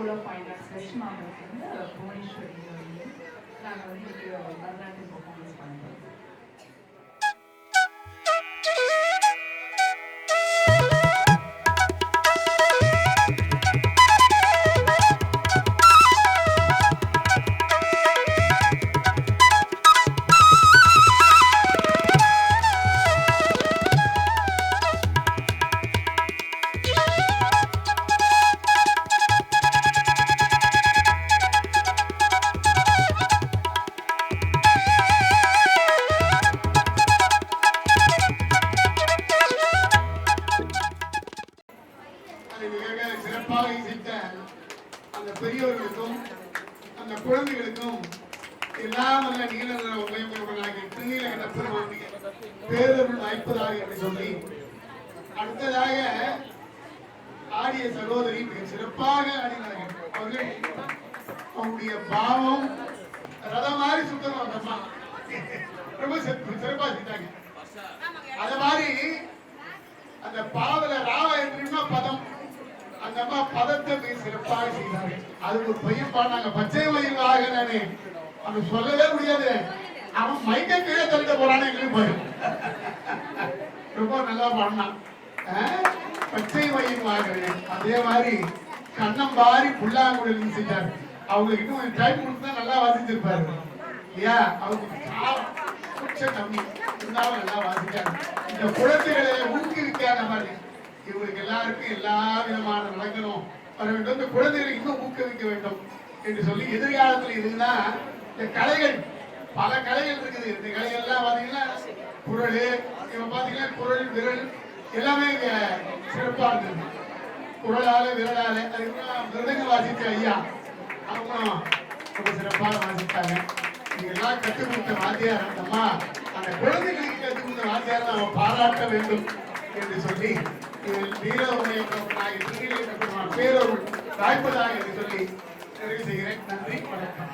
School of fine arts Lakshmi அவங்களுக்கு வந்து நாங்கள் வந்து மறுநாட்டின் பர்ஃபார்மன்ஸ் பண்ணுறோம் அந்த பெரியவர்களுக்கும் அந்த குழந்தைகளுக்கும் எல்லாம் நல்ல நீலநிற உதயமுடனாகிய திருநீலகண்ட பெருமானுடைய பேரருள் வாய்ப்பதாக என்று சொல்லி அடுத்ததாக ஆடிய சகோதரி மிக சிறப்பாக ஆடினார்கள். அவர்கள் அவங்களுடைய பாவம் ரதம் மாதிரி சுத்தம் அந்த ரொம்ப சிறப்பா செஞ்சாங்க. அது மாதிரி அந்த பாவல ராவ என்றுமா பதம் அந்த அம்மா பதத்தை சிறப்பாக செய்தார்கள் அதுக்கு பையன் பாடினாங்க பச்சை மயில் வாகனே அவன் சொல்லவே முடியாது. அவன் மைக்க கீழே தள்ளிட்டு போறான்னு எங்களுக்கு பயம் ரொம்ப நல்லா பாடினான். பச்சை மயில் வாகனேன் அதே மாதிரி கண்ணம் பாரி புல்லாங்குழல் செஞ்சார். அவங்களுக்கு இன்னும் டைம் கொடுத்தா நல்லா வாசிச்சிருப்பாரு. இல்லையா அவங்க கம்மி இருந்தாலும் நல்லா வாசிக்காங்க இந்த குழந்தைகளை ஊக்குவிக்காத மாதிரி இவங்களுக்கு எல்லாருக்கும் எல்லா விதமான நடக்கணும் வர வேண்டும் இந்த குழந்தைகளை இன்னும் ஊக்குவிக்க வேண்டும் என்று சொல்லி எதிர்காலத்தில் இதுனா இந்த கலைகள் பல கலைகள் இருக்குது. இந்த கலைகள்லாம் பார்த்தீங்கன்னா குரல் இப்ப பார்த்தீங்கன்னா குரல் விரல் எல்லாமே இங்க சிறப்பாக இருந்தது குரலால விரலால அதுக்கப்புறம் மிருதங்க வாசித்த ஐயா அவங்களும் ரொம்ப சிறப்பாக வாசித்தாங்க. இதெல்லாம் கற்றுக் கொடுத்த வாத்தியார் அந்தம்மா அந்த குழந்தைகளுக்கு கற்றுக் கொடுத்த வாத்தியார் நாம் பாராட்ட வேண்டும் என்று சொல்லி வீரவுடைய பேரொருள் என்று சொல்லி தெரிவு செய்கிறேன். நன்றி வணக்கம்.